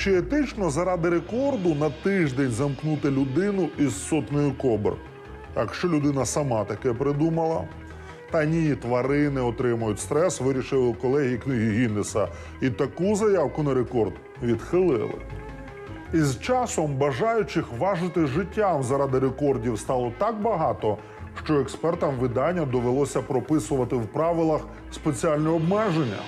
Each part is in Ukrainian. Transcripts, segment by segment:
Чи етично заради рекорду на тиждень замкнути людину із сотнею кобр? Якщо людина сама таке придумала. Та ні, тварини отримують стрес, вирішили колеги книги Гіннеса. І таку заявку на рекорд відхилили. Із часом бажаючих важити життям заради рекордів стало так багато, що експертам видання довелося прописувати в правилах спеціальне обмеження.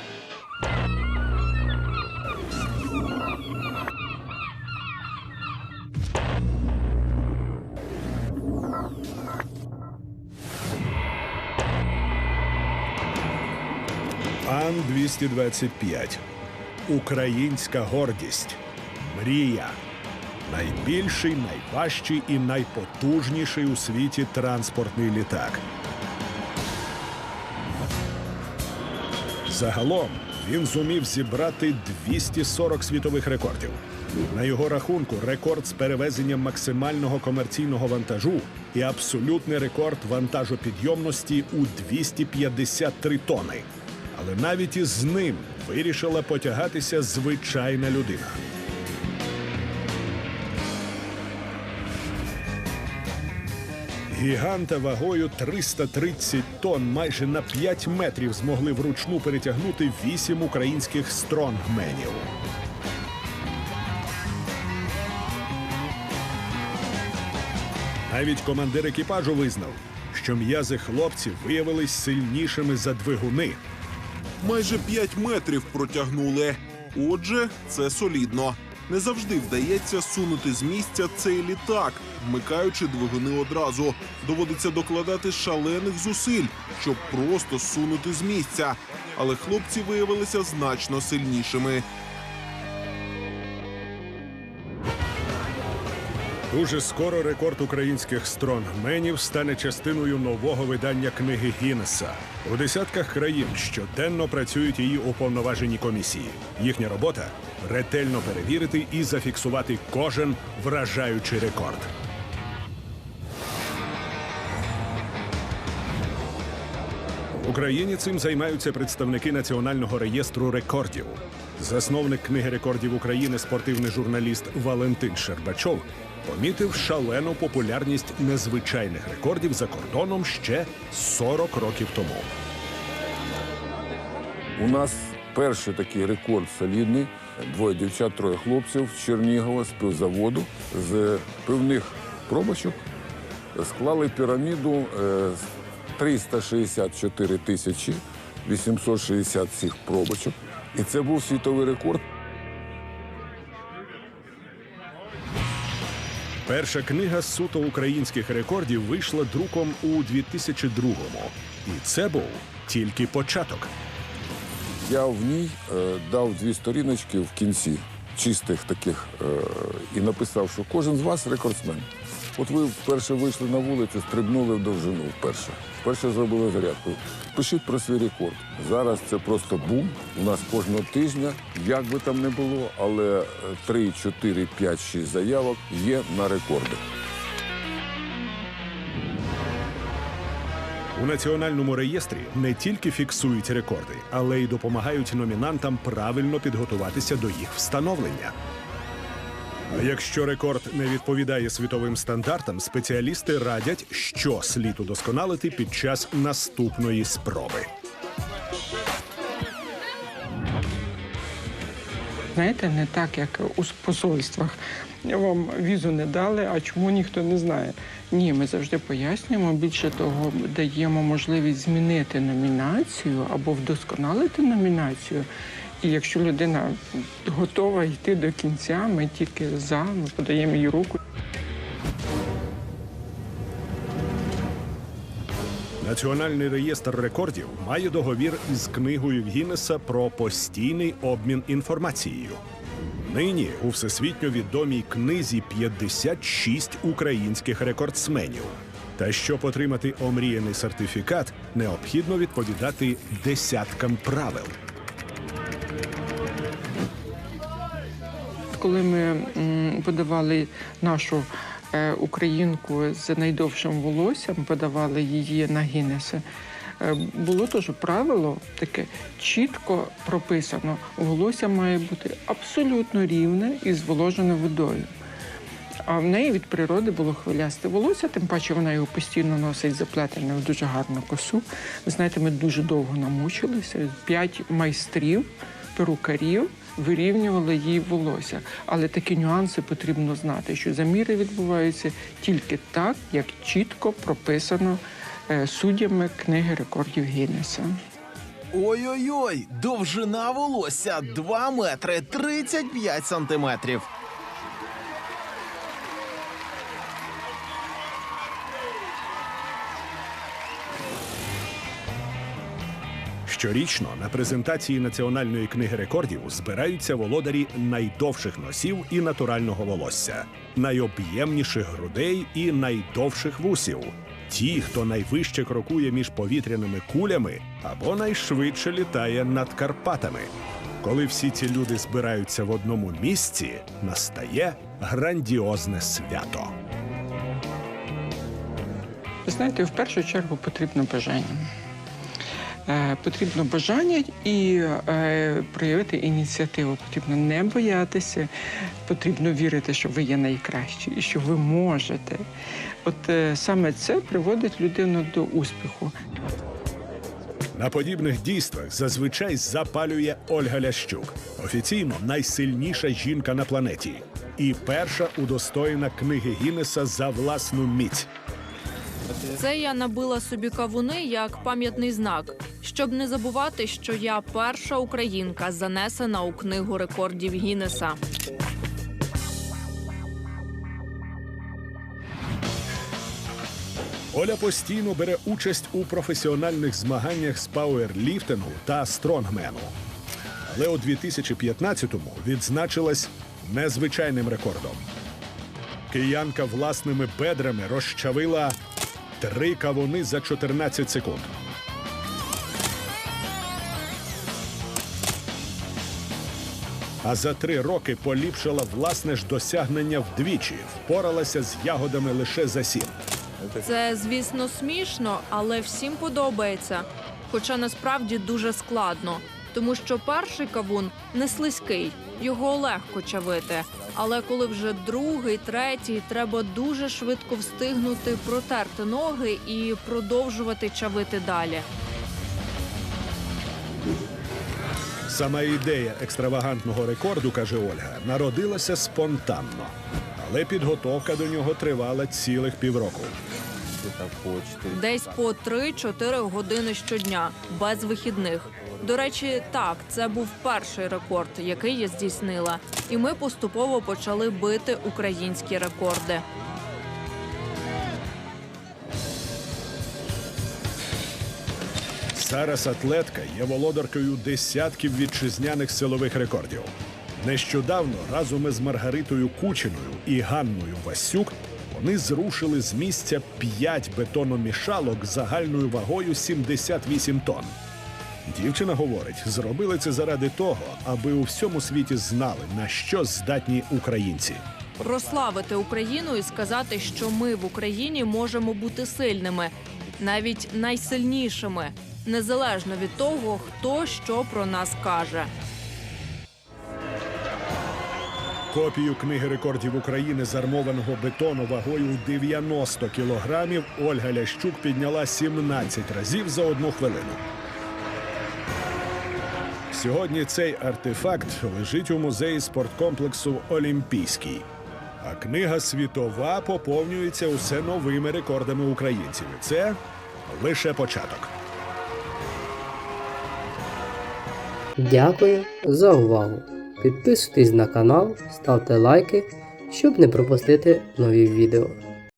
Ан-225. Українська гордість. Мрія. Найбільший, найважчий і найпотужніший у світі транспортний літак. Загалом він зумів зібрати 240 світових рекордів. На його рахунку рекорд з перевезенням максимального комерційного вантажу і абсолютний рекорд вантажопідйомності у 253 тони. Але навіть із ним вирішила потягатися звичайна людина. Гіганта вагою 330 тонн майже на 5 метрів змогли вручну перетягнути 8 українських стронгменів. Навіть командир екіпажу визнав, що м'язи хлопців виявились сильнішими за двигуни. Майже 5 метрів протягнули. Отже, це солідно. Не завжди вдається сунути з місця цей літак, вмикаючи двигуни одразу. Доводиться докладати шалених зусиль, щоб просто сунути з місця. Але хлопці виявилися значно сильнішими. Дуже скоро рекорд українських стронгменів стане частиною нового видання книги Гіннеса. У десятках країн щоденно працюють її уповноважені комісії. Їхня робота ретельно перевірити і зафіксувати кожен вражаючий рекорд. В Україні цим займаються представники Національного реєстру рекордів. Засновник книги рекордів України, спортивний журналіст Валентин Щербачов, помітив шалену популярність незвичайних рекордів за кордоном ще 40 років тому. У нас перший такий рекорд солідний. Двоє дівчат, троє хлопців з Чернігова, з пивзаводу, з пивних пробочок склали піраміду е, з 364 тисячі 860 цих пробочок. І це був світовий рекорд. Перша книга з суто українських рекордів вийшла друком у 2002-му. І це був тільки початок. Я в ній е, дав дві сторіночки в кінці, чистих таких, е, і написав, що кожен з вас рекордсмен. От ви вперше вийшли на вулицю, стрибнули в довжину вперше. Вперше зробили зарядку. Пишіть про свій рекорд. Зараз це просто бум. У нас кожного тижня, як би там не було, але 3, 4, 5, 6 заявок є на рекорди. У національному реєстрі не тільки фіксують рекорди, але й допомагають номінантам правильно підготуватися до їх встановлення. Якщо рекорд не відповідає світовим стандартам, спеціалісти радять, що слід удосконалити під час наступної спроби. Знаєте, не так, як у посольствах. Вам візу не дали, а чому ніхто не знає. Ні, ми завжди пояснюємо. Більше того, даємо можливість змінити номінацію або вдосконалити номінацію. І якщо людина готова йти до кінця, ми тільки за, ми подаємо їй руку. Національний реєстр рекордів має договір із книгою Гіннеса про постійний обмін інформацією. Нині у всесвітньо відомій книзі 56 українських рекордсменів. Та щоб отримати омріяний сертифікат, необхідно відповідати десяткам правил. Коли ми подавали нашу е, українку з найдовшим волоссям, подавали її на Гіннеса, е, було теж правило таке чітко прописано: волосся має бути абсолютно рівне і зволожене водою. А в неї від природи було хвилясте волосся, тим паче вона його постійно носить заплетене в дуже гарну косу. Ви знаєте, ми дуже довго намучилися. П'ять майстрів, перукарів вирівнювали їй волосся. Але такі нюанси потрібно знати, що заміри відбуваються тільки так, як чітко прописано е, суддями книги рекордів Гіннеса. Ой-ой-ой, довжина волосся 2 метри 35 сантиметрів. Щорічно на презентації національної книги рекордів збираються володарі найдовших носів і натурального волосся, найоб'ємніших грудей і найдовших вусів. Ті, хто найвище крокує між повітряними кулями або найшвидше літає над Карпатами. Коли всі ці люди збираються в одному місці, настає грандіозне свято. Ви знаєте, в першу чергу потрібно бажання. Е, Потрібно бажання і е, проявити ініціативу. Потрібно не боятися, потрібно вірити, що ви є найкращі і що ви можете. От е, саме це приводить людину до успіху. На подібних дійствах зазвичай запалює Ольга Лящук, офіційно найсильніша жінка на планеті, і перша удостоєна книги Гіннеса за власну міць. Це я набила собі кавуни як пам'ятний знак, щоб не забувати, що я перша українка, занесена у книгу рекордів Гіннеса. Оля постійно бере участь у професіональних змаганнях з пауерліфтингу та стронгмену. Але у 2015-му відзначилась незвичайним рекордом. Киянка власними бедрами розчавила три кавуни за 14 секунд. А за три роки поліпшила власне ж досягнення вдвічі, впоралася з ягодами лише за сім. Це, звісно, смішно, але всім подобається. Хоча насправді дуже складно, тому що перший кавун не слизький, його легко чавити. Але коли вже другий, третій, треба дуже швидко встигнути протерти ноги і продовжувати чавити далі. Сама ідея екстравагантного рекорду, каже Ольга, народилася спонтанно, але підготовка до нього тривала цілих півроку. Десь по 3-4 години щодня, без вихідних. До речі, так, це був перший рекорд, який я здійснила. І ми поступово почали бити українські рекорди. Зараз атлетка є володаркою десятків вітчизняних силових рекордів. Нещодавно разом із Маргаритою Кучиною і Ганною Васюк вони зрушили з місця п'ять бетономішалок загальною вагою 78 тонн. Дівчина говорить, зробили це заради того, аби у всьому світі знали, на що здатні українці. Прославити Україну і сказати, що ми в Україні можемо бути сильними, навіть найсильнішими, незалежно від того, хто що про нас каже. Копію книги рекордів України з армованого бетону вагою в 90 кілограмів Ольга Лящук підняла 17 разів за одну хвилину. Сьогодні цей артефакт лежить у музеї спорткомплексу Олімпійський. А книга світова поповнюється усе новими рекордами українців. Це лише початок. Дякую за увагу. Підписуйтесь на канал, ставте лайки, щоб не пропустити нові відео.